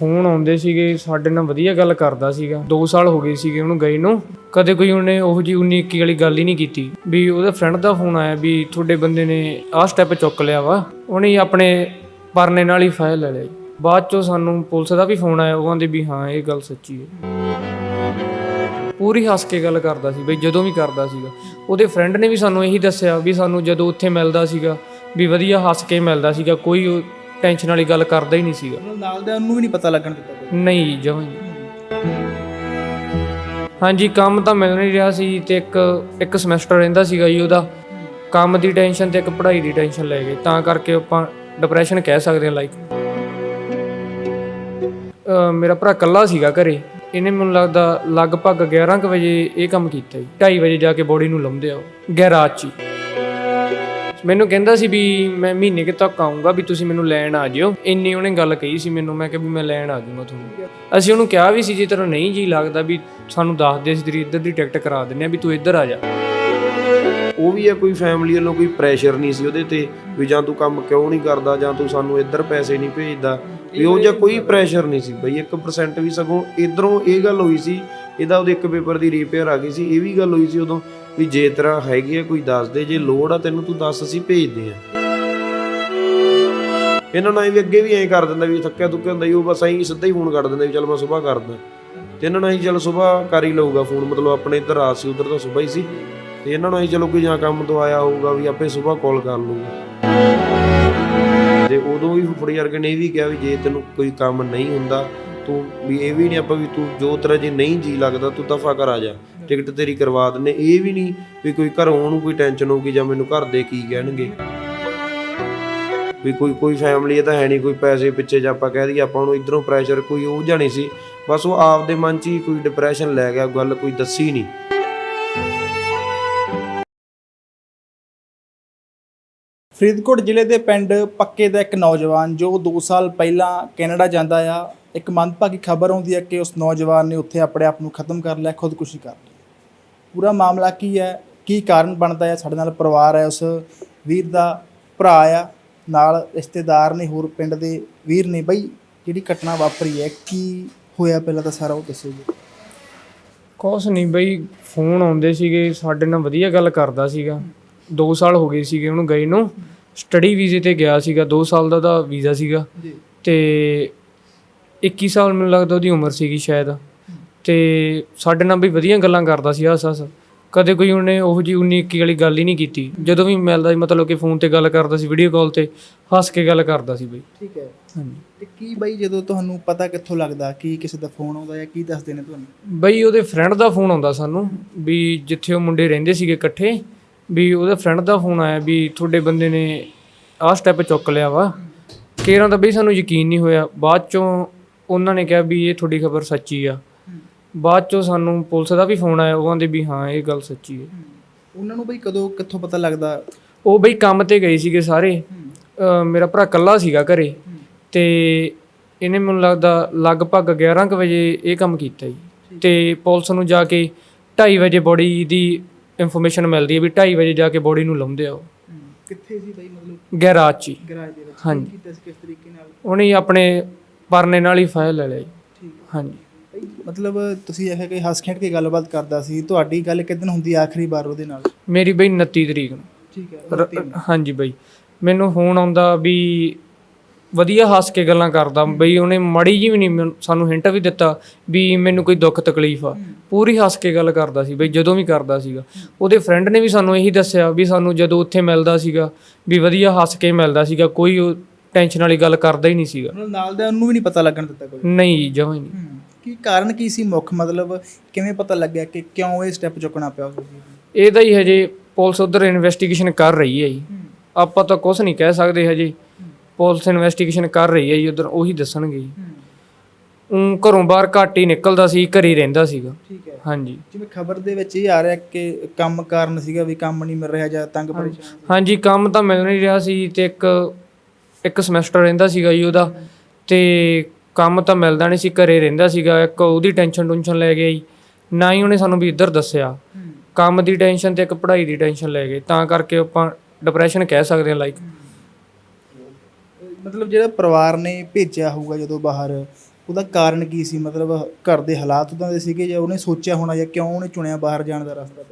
Phone ਆਉਂਦੇ ਸੀਗੇ, ਸਾਡੇ ਨਾਲ ਵਧੀਆ ਗੱਲ ਕਰਦਾ ਸੀਗਾ। 2 ਸਾਲ ਹੋ ਗਏ ਸੀਗੇ ਉਹਨੂੰ ਗਏ ਨੂੰ। ਕਦੇ ਕੋਈ ਉਹਨੇ ਉਹ ਜੀ 19 21 ਵਾਲੀ ਗੱਲ ਹੀ ਨਹੀਂ ਕੀਤੀ। ਵੀ ਉਹਦੇ ਫਰੈਂਡ ਦਾ ਫੋਨ ਆਇਆ ਵੀ ਤੁਹਾਡੇ ਬੰਦੇ ਨੇ ਆਹ ਸਟੈਪ ਚੁੱਕ ਲਿਆ ਵਾ। ਉਹਨੇ ਆਪਣੇ ਪਰਨੇ ਨਾਲ ਹੀ ਫਾਇਲ ਲੈ ਲਿਆ ਜੀ। ਬਾਅਦ ਚੋਂ ਸਾਨੂੰ ਪੁਲਿਸ ਦਾ ਵੀ ਫੋਨ ਆਇਆ, ਉਹ ਕਹਿੰਦੇ ਵੀ ਹਾਂ, ਇਹ ਗੱਲ ਸੱਚੀ ਹੈ। ਪੂਰੀ ਹੱਸ ਕੇ ਗੱਲ ਕਰਦਾ ਸੀ, ਬਈ ਜਦੋਂ ਵੀ ਕਰਦਾ ਸੀਗਾ। ਉਹਦੇ ਫਰੈਂਡ ਨੇ ਵੀ ਸਾਨੂੰ ਇਹੀ ਦੱਸਿਆ ਵੀ ਸਾਨੂੰ ਜਦੋਂ ਉੱਥੇ ਮਿਲਦਾ ਸੀਗਾ, ਵੀ ਵਧੀਆ ਹੱਸ ਕੇ ਮਿਲਦਾ ਸੀਗਾ, ਕੋਈ ਟੈਨਸ਼ਨ ਵਾਲੀ ਗੱਲ ਕਰਦਾ ਹੀ ਨਹੀਂ ਸੀਗਾ। ਨਾਲ ਦੇ ਉਹਨੂੰ ਵੀ ਨਹੀਂ ਪਤਾ ਲੱਗਣ ਦਿੱਤਾ ਕੋਈ। ਨਹੀਂ ਜਮਾਂ ਹੀ ਹਾਂਜੀ ਕੰਮ ਤਾਂ ਮਿਲ ਨਹੀਂ ਰਿਹਾ ਸੀ ਤੇ ਇੱਕ ਇੱਕ ਸਮੈਸਟਰ ਰਹਿੰਦਾ ਸੀਗਾ ਜੀ ਉਹਦਾ। ਕੰਮ ਦੀ ਟੈਨਸ਼ਨ ਤੇ ਇੱਕ ਪੜ੍ਹਾਈ ਦੀ ਟੈਨਸ਼ਨ ਲੈ ਗਏ। ਤਾਂ ਕਰਕੇ ਆਪਾਂ ਡਿਪਰੈਸ਼ਨ ਕਹਿ ਸਕਦੇ ਹਾਂ ਲਾਈਕ ਮੇਰਾ ਭਰਾ ਇਕੱਲਾ ਸੀਗਾ ਘਰੇ। ਇਹਨੇ ਮੈਨੂੰ ਲੱਗਦਾ ਲਗਭਗ 11 ਕੁ ਵਜੇ ਇਹ ਕੰਮ ਕੀਤਾ ਜੀ। 2:30 ਵਜੇ ਜਾ ਕੇ ਬੋਡੀ ਨੂੰ ਲਾਉਂਦੇ ਆ ਉਹ। ਗੈਰਾਜ 'ਚ ਹੀ। ਮੈਨੂੰ ਕਹਿੰਦਾ ਸੀ ਵੀ ਮੈਂ ਮਹੀਨੇ ਕੁ ਤੱਕ ਆਉਂਗਾ ਵੀ ਤੁਸੀਂ ਮੈਨੂੰ ਲੈਣ ਆ ਜਿਓ। ਇੰਨੀ ਉਹਨੇ ਗੱਲ ਕਹੀ ਸੀ ਮੈਨੂੰ, ਮੈਂ ਕਿਹਾ ਵੀ ਮੈਂ ਲੈਣ ਆ ਜਾਊਂਗਾ ਤੁਹਾਨੂੰ। ਅਸੀਂ ਉਹਨੂੰ ਕਿਹਾ ਵੀ ਸੀ, ਜੇ ਤੇਰਾ ਨਹੀਂ ਜੀ ਲੱਗਦਾ ਵੀ ਸਾਨੂੰ ਦੱਸ ਦੇ, ਅਸੀਂ ਤੇਰੀ ਇੱਧਰ ਦੀ ਟਿਕਟ ਕਰਾ ਦਿੰਨੇ ਆ ਵੀ ਤੂੰ ਇੱਧਰ ਆ ਜਾ। ਉਹ ਵੀ ਆ ਕੋਈ ਫੈਮਿਲੀ ਵੱਲੋਂ ਕੋਈ ਪ੍ਰੈਸ਼ਰ ਨਹੀਂ ਸੀ ਉਹਦੇ ਤੇ ਵੀ ਜਾਂ ਤੂੰ ਕੰਮ ਕਿਉਂ ਨਹੀਂ ਕਰਦਾ ਜਾਂ ਤੂੰ ਸਾਨੂੰ ਇੱਧਰ ਪੈਸੇ ਨਹੀਂ ਭੇਜਦਾ। ਵੀ ਉਹ ਜਿਹਾ ਕੋਈ ਪ੍ਰੈਸ਼ਰ ਨਹੀਂ ਸੀ ਬਈ 1% ਵੀ ਸਗੋਂ ਇਧਰੋਂ ਇਹ ਗੱਲ ਹੋਈ ਸੀ, ਇਹਦਾ ਉਹਦੇ ਇੱਕ ਪੇਪਰ ਦੀ ਰੀਪੇਅਰ ਆ ਗਈ ਸੀ, ਇਹ ਵੀ ਗੱਲ ਹੋਈ ਸੀ ਉਦੋਂ। ਵੀ ਜੇ ਤੇਰਾ ਹੈਗੀ ਆ, ਕੋਈ ਦੱਸ ਦੇ, ਜੇ ਲੋੜ ਆ ਤੈਨੂੰ ਤੂੰ ਦੱਸ ਅਸੀਂ ਭੇਜਦੇ ਆ। ਇਹਨਾਂ ਨਾਲ ਵੀ ਅੱਗੇ ਵੀ ਐਂ ਕਰ ਦਿੰਦਾ ਵੀ ਥੱਕਿਆ ਤੁੱਕਿਆ ਹੁੰਦਾ ਸੀ, ਉਹ ਬਸ ਐਂ ਸਿੱਧਾ ਹੀ ਫੋਨ ਕਰ ਦਿੰਦਾ ਵੀ ਚੱਲ ਮੈਂ ਸਵੇਰ ਕਰਦਾ। ਤੇ ਇਹਨਾਂ ਨਾਲ ਹੀ ਚੱਲ ਸਵੇਰ ਕਰ ਹੀ ਲਊਗਾ ਫੋਨ ਮਤਲਬ ਆਪਣੇ ਇੱਧਰ ਰਾਤ ਸੀ, ਉਧਰ ਤਾਂ ਸਵੇਰ ਹੀ ਸੀ। ਤੇ ਇਹਨਾਂ ਨਾਲ ਹੀ ਚਲੋ ਕੋਈ ਜਾਂ ਕੰਮ ਤੋਂ ਆਇਆ ਹੋਊਗਾ ਵੀ ਆਪੇ ਸਵੇਰ ਕਾਲ ਕਰ ਲਊਗਾ। ਤੇ ਉਦੋਂ ਵੀ ਫੁੱਫੜੀ ਯਾਰ ਨੇ ਇਹ ਵੀ ਕਿਹਾ ਵੀ ਜੇ ਤੈਨੂੰ ਕੋਈ ਕੰਮ ਨਹੀਂ ਹੁੰਦਾ, ਤੂੰ ਵੀ ਇਹ ਵੀ ਨਹੀਂ ਆਪਾਂ ਵੀ ਤੂੰ ਜੋ ਤਰ੍ਹਾਂ ਜੇ ਨਹੀਂ ਜੀ ਲੱਗਦਾ, ਤੂੰ ਦਫਾ ਕਰ ਆ ਜਾ। ਟਿਕਟ ਤੇਰੀ ਕਰਵਾ ਦਿੰਨੇ ਇਹ ਵੀ ਨਹੀਂ ਵੀ ਕੋਈ ਘਰੋਂ ਉਹਨੂੰ ਕੋਈ ਟੈਨਸ਼ਨ ਹੋਊਗੀ ਜਾਂ ਮੈਨੂੰ ਘਰ ਦੇ ਕੀ ਕਹਿਣਗੇ। ਵੀ ਕੋਈ ਕੋਈ ਫੈਮਿਲੀ ਇਹ ਤਾਂ ਹੈ ਨਹੀਂ, ਕੋਈ ਪੈਸੇ ਪਿੱਛੇ ਜਾਂ ਆਪਾਂ ਕਹਿ ਦਈਏ, ਆਪਾਂ ਨੂੰ ਇਧਰੋਂ ਪ੍ਰੈਸ਼ਰ ਕੋਈ ਉਹ ਜਾਣੀ ਸੀ। ਬਸ ਉਹ ਆਪਦੇ ਮਨ 'ਚ ਹੀ ਕੋਈ ਡਿਪਰੈਸ਼ਨ ਲੈ ਗਿਆ, ਗੱਲ ਕੋਈ ਦੱਸੀ ਨਹੀਂ। ਫਰੀਦਕੋਟ ਜ਼ਿਲ੍ਹੇ ਦੇ ਪਿੰਡ ਪੱਕੇ ਦਾ ਇੱਕ ਨੌਜਵਾਨ, ਜੋ 2 ਸਾਲ ਪਹਿਲਾਂ ਕੈਨੇਡਾ ਜਾਂਦਾ ਆ, ਇੱਕ ਮੰਦਭਾਗੀ ਖਬਰ ਆਉਂਦੀ ਹੈ ਕਿ ਉਸ ਨੌਜਵਾਨ ਨੇ ਉੱਥੇ ਆਪਣੇ ਆਪ ਨੂੰ ਖਤਮ ਕਰ ਲਿਆ, ਖੁਦਕੁਸ਼ੀ ਕਰ ਲਈ ਪੂਰਾ ਮਾਮਲਾ ਕੀ ਹੈ? ਕੀ ਕਾਰਨ ਬਣਦਾ ਹੈ? ਸਾਡੇ ਨਾਲ ਪਰਿਵਾਰ ਹੈ ਉਸ ਵੀਰ ਦਾ ਭਰਾ ਆ ਨਾਲ ਰਿਸ਼ਤੇਦਾਰ ਨੇ ਹੋਰ ਪਿੰਡ ਦੇ ਵੀਰ ਨੇ। ਬਈ ਜਿਹੜੀ ਘਟਨਾ ਵਾਪਰੀ ਹੈ ਕੀ ਹੋਇਆ ਪਹਿਲਾਂ ਤਾਂ ਸਾਰਾ ਉਹ ਦੱਸੋ ਜੀ। ਕੁਛ ਨਹੀਂ ਬਈ ਫੋਨ ਆਉਂਦੇ ਸੀਗੇ ਸਾਡੇ ਨਾਲ ਵਧੀਆ ਗੱਲ ਕਰਦਾ ਸੀਗਾ। 2 ਸਾਲ ਹੋ ਗਏ ਸੀਗੇ ਉਹਨੂੰ ਗਏ ਨੂੰ। ਸਟੱਡੀ ਵੀਜ਼ੇ ਤੇ ਗਿਆ ਸੀਗਾ 2 ਸਾਲ ਦਾ ਉਹਦਾ ਵੀਜ਼ਾ ਸੀਗਾ। ਤੇ 21 ਸਾਲ ਮੈਨੂੰ ਲੱਗਦਾ ਉਹਦੀ ਉਮਰ ਸੀਗੀ ਸ਼ਾਇਦ। ਤੇ ਸਾਡੇ ਨਾਲ ਵੀ ਵਧੀਆ ਗੱਲਾਂ ਕਰਦਾ ਸੀ ਹੱਸ ਹੱਸ ਕਦੇ ਕੋਈ ਉਹਨੇ ਉਹ ਜੀ 19 21 ਵਾਲੀ ਗੱਲ ਹੀ ਨਹੀਂ ਕੀਤੀ। ਜਦੋਂ ਵੀ ਮਿਲਦਾ ਸੀ ਮਤਲਬ ਕਿ ਫੋਨ ਤੇ ਗੱਲ ਕਰਦਾ ਸੀ ਵੀਡੀਓ ਕਾਲ ਤੇ ਹੱਸ ਕੇ ਗੱਲ ਕਰਦਾ ਸੀ ਬਈ। ਠੀਕ ਹੈ। ਹਾਂਜੀ। ਤੇ ਕੀ ਬਈ ਜਦੋਂ ਤੁਹਾਨੂੰ ਪਤਾ ਕਿੱਥੋਂ ਲੱਗਦਾ ਕੀ ਕਿਸੇ ਦਾ ਫੋਨ ਆਉਂਦਾ ਜਾਂ ਕੀ ਦੱਸਦੇ ਨੇ ਤੁਹਾਨੂੰ? ਬਈ ਉਹਦੇ ਫਰੈਂਡ ਦਾ ਫੋਨ ਆਉਂਦਾ ਸਾਨੂੰ ਵੀ ਜਿੱਥੇ ਉਹ ਮੁੰਡੇ ਰਹਿੰਦੇ ਸੀਗੇ ਇਕੱਠੇ ਵੀ ਉਹਦੇ ਫਰੈਂਡ ਦਾ ਫੋਨ ਆਇਆ ਵੀ ਤੁਹਾਡੇ ਬੰਦੇ ਨੇ ਆਹ ਸਟੈਪ ਚੁੱਕ ਲਿਆ ਵਾ। ਕੇਰਾਂ ਤਾਂ ਬਈ ਸਾਨੂੰ ਯਕੀਨ ਨਹੀਂ ਹੋਇਆ। ਬਾਅਦ ਚੋਂ ਉਹਨਾਂ ਨੇ ਕਿਹਾ ਵੀ ਇਹ ਤੁਹਾਡੀ ਖਬਰ ਸੱਚੀ ਆ। ਬਾਅਦ ਚੋਂ ਸਾਨੂੰ ਪੁਲਿਸ ਦਾ ਵੀ ਫੋਨ ਆਇਆ ਉਹ ਕਹਿੰਦੇ ਵੀ ਹਾਂ ਇਹ ਗੱਲ ਸੱਚੀ ਹੈ। ਉਹਨਾਂ ਨੂੰ ਬਈ ਕਦੋਂ ਕਿੱਥੋਂ ਪਤਾ ਲੱਗਦਾ? ਉਹ ਬਈ ਕੰਮ ਤੇ ਗਏ ਸੀਗੇ ਸਾਰੇ। ਅਹ ਮੇਰਾ ਭਰਾ ਇਕੱਲਾ ਸੀਗਾ ਘਰੇ ਤੇ ਇਹਨੇ ਮੈਨੂੰ ਲੱਗਦਾ ਲਗਭਗ 11 ਕੁ ਵਜੇ ਇਹ ਕੰਮ ਕੀਤਾ ਜੀ। ਤੇ ਪੁਲਿਸ ਨੂੰ ਜਾ ਕੇ 2:30 ਵਜੇ ਬੋਡੀ ਦੀ ਇਨਫੋਰਮੇਸ਼ਨ ਮਿਲਦੀ ਹੈ ਵੀ 2:30 ਵਜੇ ਜਾ ਕੇ ਬੋਡੀ ਨੂੰ ਲਾਉਂਦੇ ਆ ਉਹ। ਕਿੱਥੇ ਸੀ ਬਈ ਮਤਲਬ? ਗੈਰਾਜ 'ਚ ਹੀ। ਗਰਾਜ ਦੇ ਵਿੱਚ। ਹਾਂਜੀ। ਕੀ ਕੀਤਾ ਸੀ ਕਿਸ ਤਰੀਕੇ ਨਾਲ? ਉਹਨੇ ਹੀ ਆਪਣੇ ਪਰਨੇ ਨਾਲ ਹੀ ਫਾਇਲ ਲੈ ਲਿਆ ਜੀ। ਠੀਕ ਹਾਂਜੀ। ਮਤਲਬ ਤੁਸੀਂ ਇਹ ਕਿ ਹੱਸ ਖੇਡ ਕੇ ਗੱਲਬਾਤ ਕਰਦਾ ਸੀ ਤੁਹਾਡੀ ਗੱਲ ਕਿਦਨ ਹੁੰਦੀ ਆਖਰੀ ਵਾਰ ਉਹਦੇ ਨਾਲ? ਮੇਰੀ ਬਈ 29 ਤਰੀਕ ਨੂੰ। ਠੀਕ ਹੈ ਹਾਂਜੀ ਬਈ। ਮੈਨੂੰ ਫੋਨ ਆਉਂਦਾ ਵੀ ਵਧੀਆ ਹੱਸ ਕੇ ਗੱਲਾਂ ਕਰਦਾ। ਬਈ ਉਹਨੇ ਮੜੀ ਜੀ ਵੀ ਨਹੀਂ ਸਾਨੂੰ ਹਿੰਟ ਵੀ ਦਿੱਤਾ ਵੀ ਮੈਨੂੰ ਕੋਈ ਦੁੱਖ ਤਕਲੀਫ ਆ। ਪੂਰੀ ਹੱਸ ਕੇ ਗੱਲ ਕਰਦਾ ਸੀ ਬਈ ਜਦੋਂ ਵੀ ਕਰਦਾ ਸੀਗਾ। ਉਹਦੇ ਫਰੈਂਡ ਨੇ ਵੀ ਸਾਨੂੰ ਇਹੀ ਦੱਸਿਆ ਵੀ ਸਾਨੂੰ ਜਦੋਂ ਉੱਥੇ ਮਿਲਦਾ ਸੀਗਾ ਵੀ ਵਧੀਆ ਹੱਸ ਕੇ ਮਿਲਦਾ ਸੀਗਾ ਕੋਈ ਟੈਨਸ਼ਨ ਵਾਲੀ ਗੱਲ ਕਰਦਾ ਹੀ ਨਹੀਂ ਸੀਗਾ। ਨਾਲ ਦੇ ਉਹਨੂੰ ਵੀ ਨਹੀਂ ਪਤਾ ਲੱਗਣ ਦਿੱਤਾ ਕੋਈ? ਨਹੀਂ ਜਮਾਂ ਹੀ ਨਹੀਂ ਕੀ ਕਾਰਨ ਕੀ ਸੀ ਮੁੱਖ? ਮਤਲਬ ਕਿਵੇਂ ਪਤਾ ਲੱਗਿਆ ਕਿ ਕਿਉਂ ਇਹ ਸਟੈਪ ਚੁੱਕਣਾ ਪਿਆ? ਉਸ ਵੀਰ ਨੂੰ ਇਹਦਾ ਹੀ ਹਜੇ ਪੁਲਿਸ ਉਧਰ ਇਨਵੈਸਟੀਗੇਸ਼ਨ ਕਰ ਰਹੀ ਹੈ ਜੀ। ਆਪਾਂ ਤਾਂ ਕੁਝ ਨਹੀਂ ਕਹਿ ਸਕਦੇ ਹਜੇ। ਪੁਲਿਸ ਇਨਵੈਸਟੀਗੇਸ਼ਨ ਕਰ ਰਹੀ ਹੈ ਜੀ ਉਧਰ ਉਹੀ ਦੱਸਣਗੇ ਜੀ। ਉਹ ਘਰੋਂ ਬਾਹਰ ਘੱਟ ਹੀ ਨਿਕਲਦਾ ਸੀ ਘਰੇ ਰਹਿੰਦਾ ਸੀਗਾ। ਠੀਕ ਹੈ। ਹਾਂਜੀ। ਜਿਵੇਂ ਖਬਰ ਦੇ ਵਿੱਚ ਇਹ ਆ ਰਿਹਾ ਕਿ ਕੰਮ ਕਾਰਨ ਸੀਗਾ ਵੀ ਕੰਮ ਨਹੀਂ ਮਿਲ ਰਿਹਾ ਜਾਂ ਤੰਗ ਪਰੇਸ਼ਾਨ ਹਾਂਜੀ ਕੰਮ ਤਾਂ ਮਿਲ ਨਹੀਂ ਰਿਹਾ ਸੀ ਤੇ ਇੱਕ ਇੱਕ ਸਮੈਸਟਰ ਰਹਿੰਦਾ ਸੀਗਾ ਜੀ ਉਹਦਾ। ਤੇ ਕੰਮ ਤਾਂ ਮਿਲਦਾ ਨਹੀਂ ਸੀ ਘਰੇ ਰਹਿੰਦਾ ਸੀਗਾ ਇੱਕ ਉਹਦੀ ਟੈਨਸ਼ਨ ਟੁਨਸ਼ਨ ਲੈ ਗਿਆ ਜੀ। ਨਾ ਹੀ ਉਹਨੇ ਸਾਨੂੰ ਵੀ ਇੱਧਰ ਦੱਸਿਆ। ਕੰਮ ਦੀ ਟੈਨਸ਼ਨ ਤੇ ਇੱਕ ਪੜ੍ਹਾਈ ਦੀ ਟੈਨਸ਼ਨ ਲੈ ਗਏ। ਤਾਂ ਕਰਕੇ ਆਪਾਂ ਡਿਪਰੈਸ਼ਨ ਕਹਿ ਸਕਦੇ ਹਾਂ ਲਾਈਕ ਮਤਲਬ ਜਿਹੜਾ ਪਰਿਵਾਰ ਨੇ ਭੇਜਿਆ ਹੋਊਗਾ ਜਦੋਂ ਬਾਹਰ ਉਹਦਾ ਕਾਰਨ ਕੀ ਸੀ? ਮਤਲਬ ਘਰ ਦੇ ਹਾਲਾਤ ਉਦਾਂ ਦੇ ਸੀਗੇ ਜਾਂ ਉਹਨੇ ਸੋਚਿਆ ਹੋਣਾ ਜਾਂ ਕਿਉਂ ਉਹਨੇ ਚੁਣਿਆ ਬਾਹਰ ਜਾਣ ਦਾ ਰਸਤਾ?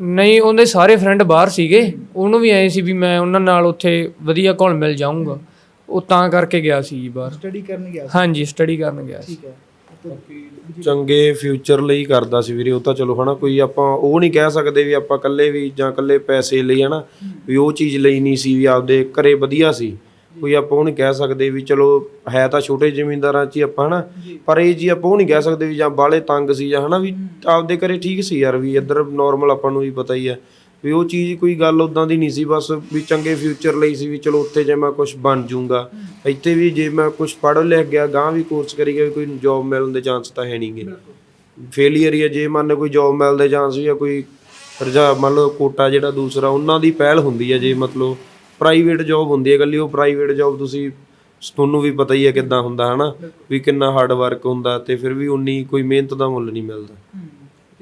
ਨਹੀਂ ਉਹਦੇ ਸਾਰੇ ਫਰੈਂਡ ਬਾਹਰ ਸੀਗੇ। ਉਹਨੂੰ ਵੀ ਐ ਸੀ ਵੀ ਮੈਂ ਉਹਨਾਂ ਨਾਲ ਉੱਥੇ ਵਧੀਆ ਘੁਲ ਮਿਲ ਜਾਊਂਗਾ। ਉਹ ਤਾਂ ਕਰਕੇ ਗਿਆ ਸੀ ਜੀ ਬਾਹਰ। ਸਟੱਡੀ ਕਰਨ ਗਿਆ ਸੀ? ਹਾਂਜੀ ਸਟੱਡੀ ਕਰਨ ਗਿਆ ਸੀ। ਠੀਕ ਹੈ। ਚੰਗੇ ਫਿਊਚਰ ਲਈ ਕਰਦਾ ਸੀ ਵੀਰੇ ਉਹ ਤਾਂ ਚਲੋ ਹਨਾ ਕੋਈ ਆਪਾਂ ਉਹ ਨਹੀਂ ਕਹਿ ਸਕਦੇ ਵੀ ਆਪਾਂ ਇਕੱਲੇ ਵੀ ਜਾਂ ਇਕੱਲੇ ਪੈਸੇ ਲਈ ਹਨਾ ਵੀ ਉਹ ਚੀਜ਼ ਲਈ ਨਹੀਂ ਸੀ ਵੀ ਆਪਦੇ ਘਰੇ ਵਧੀਆ ਸੀ। ਕੋਈ ਆਪਾਂ ਉਹ ਨਹੀਂ ਕਹਿ ਸਕਦੇ ਵੀ ਚਲੋ ਹੈ ਤਾਂ ਛੋਟੇ ਜ਼ਿਮੀਂਦਾਰਾਂ 'ਚ ਹੀ ਆਪਾਂ ਹਨਾ ਪਰ ਇਹ ਜੀ ਆਪਾਂ ਉਹ ਨਹੀਂ ਕਹਿ ਸਕਦੇ ਵੀ ਜਾਂ ਬਾਲੇ ਤੰਗ ਸੀ ਜਾਂ ਹਨਾ ਵੀ ਆਪਦੇ ਘਰੇ ਠੀਕ ਸੀ ਯਾਰ ਵੀ ਇੱਧਰ ਨਾਰਮਲ ਆਪਾਂ ਨੂੰ ਵੀ ਪਤਾ ਹੀ ਹੈ। ਵੀ ਉਹ ਚੀਜ਼ ਕੋਈ ਗੱਲ ਉਦਾਂ ਦੀ ਨਹੀਂ ਸੀ, ਬਸ ਵੀ ਚੰਗੇ ਫਿਊਚਰ ਲਈ ਸੀ ਵੀ ਚਲੋ ਉੱਥੇ ਜੇ ਮੈਂ ਕੁਝ ਬਣ ਜਾਊਂਗਾ। ਇੱਥੇ ਵੀ ਜੇ ਮੈਂ ਕੁਝ ਪੜ੍ਹ ਲਿਖ ਗਿਆ ਗਾਂ ਵੀ ਕੋਰਸ ਕਰੀ ਗਿਆ ਕੋਈ ਜੌਬ ਮਿਲਣ ਦੇ ਚਾਂਸ ਤਾਂ ਹੈ ਨਹੀਂਗੇ। ਫੇਲੀਅਰ ਹੀ ਹੈ, ਜੇ ਮੰਨ ਕੋਈ ਜੌਬ ਮਿਲਣ ਦੇ ਚਾਂਸ ਵੀ ਆ, ਕੋਈ ਰਜਾ ਮੰਨ ਲਓ ਕੋਟਾ ਜਿਹੜਾ ਦੂਸਰਾ, ਉਹਨਾਂ ਦੀ ਪਹਿਲ ਹੁੰਦੀ ਹੈ ਜੇ ਮਤਲਬ ਪ੍ਰਾਈਵੇਟ ਜੌਬ ਹੁੰਦੀ ਹੈ ਇਕੱਲੀ, ਉਹ ਪ੍ਰਾਈਵੇਟ ਜੌਬ ਤੁਸੀਂ ਤੁਹਾਨੂੰ ਵੀ ਪਤਾ ਹੀ ਹੈ ਕਿੱਦਾਂ ਹੁੰਦਾ, ਹਨਾ? ਵੀ ਕਿੰਨਾ ਹਾਰਡ ਵਰਕ ਹੁੰਦਾ ਤੇ ਫਿਰ ਵੀ ਉਨੀ ਕੋਈ ਮਿਹਨਤ ਦਾ ਮੁੱਲ ਨਹੀਂ ਮਿਲਦਾ।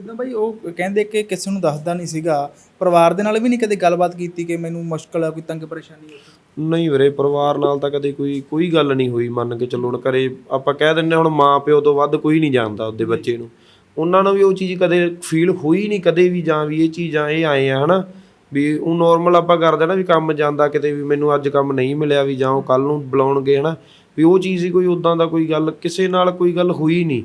ਜਿੱਦਾਂ ਬਾਈ, ਉਹ ਕਹਿੰਦੇ ਕਿ ਕਿਸੇ ਨੂੰ ਦੱਸਦਾ ਨਹੀਂ ਸੀਗਾ। ਪਰਿਵਾਰ ਦੇ ਨਾਲ ਵੀ ਨਹੀਂ ਕਦੇ ਗੱਲਬਾਤ ਕੀਤੀ ਕਿ ਮੈਨੂੰ ਮੁਸ਼ਕਲ ਆ, ਕੋਈ ਤੰਗ ਪਰੇਸ਼ਾਨੀ ਹੈ ਨਹੀਂ ਵੀਰੇ, ਪਰਿਵਾਰ ਨਾਲ ਤਾਂ ਕਦੇ ਕੋਈ ਕੋਈ ਗੱਲ ਨਹੀਂ ਹੋਈ ਮੰਨ ਕੇ ਚੱਲੋ। ਹੁਣ ਘਰੇ ਆਪਾਂ ਕਹਿ ਦਿੰਨੇ ਹੁਣ ਮਾਂ ਪਿਓ ਤੋਂ ਵੱਧ ਕੋਈ ਨਹੀਂ ਜਾਣਦਾ ਉਹਦੇ ਬੱਚੇ ਨੂੰ। ਉਹਨਾਂ ਨੂੰ ਵੀ ਉਹ ਚੀਜ਼ ਕਦੇ ਫੀਲ ਹੋਈ ਨਹੀਂ ਕਦੇ ਵੀ, ਜਾਂ ਵੀ ਇਹ ਚੀਜ਼ਾਂ ਇਹ ਆਏ ਆ, ਹਨਾ? ਵੀ ਉਹ ਨਾਰਮਲ ਆਪਾਂ ਕਰਦੇ ਨਾ ਵੀ ਕੰਮ ਜਾਂਦਾ ਕਿਤੇ ਵੀ ਮੈਨੂੰ ਅੱਜ ਕੰਮ ਨਹੀਂ ਮਿਲਿਆ ਵੀ ਜਾਂ ਉਹ ਕੱਲ ਨੂੰ ਬੁਲਾਉਣਗੇ, ਹਨਾ? ਵੀ ਉਹ ਚੀਜ਼ ਹੀ ਕੋਈ ਉਦਾਂ ਦਾ ਕੋਈ ਗੱਲ, ਕਿਸੇ ਨਾਲ ਕੋਈ ਗੱਲ ਹੋਈ ਨਹੀਂ।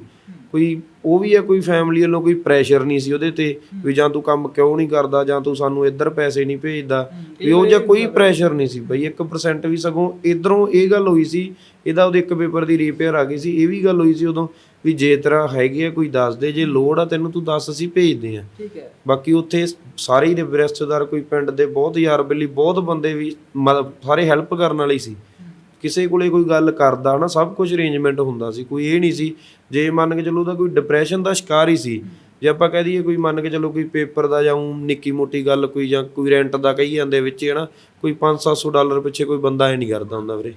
ਕੋਈ ਉਹ ਵੀ ਹੈ ਕੋਈ ਫੈਮਿਲੀ ਵੱਲੋਂ ਕੋਈ ਪ੍ਰੈਸ਼ਰ ਨਹੀਂ ਸੀ ਉਹਦੇ ਤੇ ਵੀ ਜਾਂ ਤੂੰ ਕੰਮ ਕਿਉਂ ਨਹੀਂ ਕਰਦਾ ਜਾਂ ਤੂੰ ਸਾਨੂੰ ਇੱਧਰ ਪੈਸੇ ਨਹੀਂ ਭੇਜਦਾ। ਵੀ ਉਹ ਜਿਹਾ ਕੋਈ ਪ੍ਰੈਸ਼ਰ ਨਹੀਂ ਸੀ। ਬਈ 1% ਵੀ ਸਗੋਂ ਇਧਰੋਂ ਇਹ ਗੱਲ ਹੋਈ ਸੀ ਇਹਦਾ ਉਹਦੇ ਇੱਕ ਪੇਪਰ ਦੀ ਰਿਪੇਅਰ ਆ ਗਈ ਸੀ ਇਹ ਵੀ ਗੱਲ ਹੋਈ ਸੀ ਉਦੋਂ ਵੀ ਜੇ ਤੇਰਾ ਹੈਗੇ ਆ ਕੋਈ ਦੱਸ ਦੇ ਜੇ ਲੋੜ ਆ ਤੈਨੂੰ ਤੂੰ ਦੱਸ ਅਸੀਂ ਭੇਜਦੇ ਆ। ਠੀਕ ਹੈ। ਬਾਕੀ ਉੱਥੇ ਸਾਰੇ ਹੀ ਦੇ ਰਿਸ਼ਤੇਦਾਰ ਕੋਈ ਪਿੰਡ ਦੇ ਬਹੁਤ ਯਾਰ ਬੇਲੀ ਬਹੁਤ ਬੰਦੇ ਵੀ ਮਤਲਬ ਸਾਰੇ ਹੈਲਪ ਕਰਨ ਵਾਲੇ ਸੀ। ਕਿਸੇ ਕੋਲੇ ਕੋਈ ਗੱਲ ਕਰਦਾ ਨਾ, ਸਭ ਕੁਝ ਅਰੇਂਜਮੈਂਟ ਹੁੰਦਾ ਸੀ, ਕੋਈ ਇਹ ਨਹੀਂ ਸੀ, ਜੇ ਮੰਨ ਕੇ ਚੱਲੋ ਉਹਦਾ ਕੋਈ ਡਿਪਰੈਸ਼ਨ ਦਾ ਸ਼ਿਕਾਰ ਹੀ ਸੀ, ਜੇ ਆਪਾਂ ਕਹਿ ਦਈਏ ਕੋਈ ਮੰਨ ਕੇ ਚੱਲੋ ਕੋਈ ਪੇਪਰ ਦਾ ਜਾਂ ਨਿੱਕੀ ਮੋਟੀ ਗੱਲ ਕੋਈ ਜਾਂ ਕੋਈ ਰੈਂਟ ਦਾ ਕਹੀ ਜਾਂਦੇ ਵਿੱਚ ਹੈ ਨਾ ਕੋਈ 5-700 ਡਾਲਰ ਪਿੱਛੇ ਕੋਈ ਬੰਦਾ ਇਹ ਨਹੀਂ ਕਰਦਾ ਹੁੰਦਾ ਵੀਰੇ।